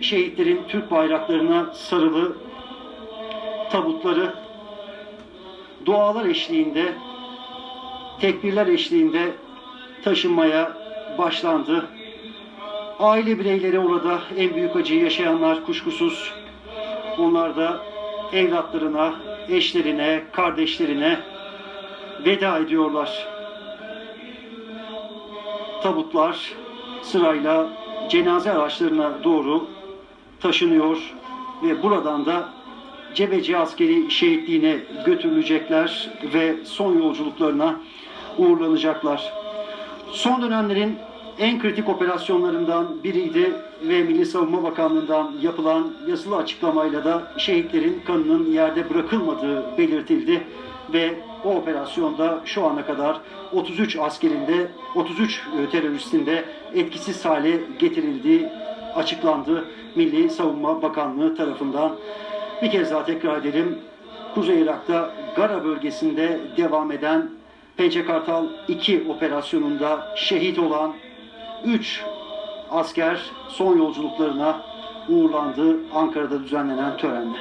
Şehitlerin Türk bayraklarına sarılı tabutları dualar eşliğinde, tekbirler eşliğinde taşınmaya başlandı. Aile bireyleri orada en büyük acıyı yaşayanlar kuşkusuz. Onlar da evlatlarına, eşlerine, kardeşlerine veda ediyorlar. Tabutlar sırayla cenaze araçlarına doğru taşınıyor ve buradan da Cebeci askeri şehitliğine götürülecekler ve son yolculuklarına uğurlanacaklar. Son dönemlerin en kritik operasyonlarından biriydi ve Milli Savunma Bakanlığı'ndan yapılan yazılı açıklamayla da şehitlerin kanının yerde bırakılmadığı belirtildi ve o operasyonda şu ana kadar 33 askerinde 33 teröristin de etkisiz hale getirildiği açıklandı Milli Savunma Bakanlığı tarafından. Bir kez daha tekrar edelim. Kuzey Irak'ta Gara bölgesinde devam eden Pençe Kartal 2 operasyonunda şehit olan 3 asker son yolculuklarına uğurlandı Ankara'da düzenlenen törenle.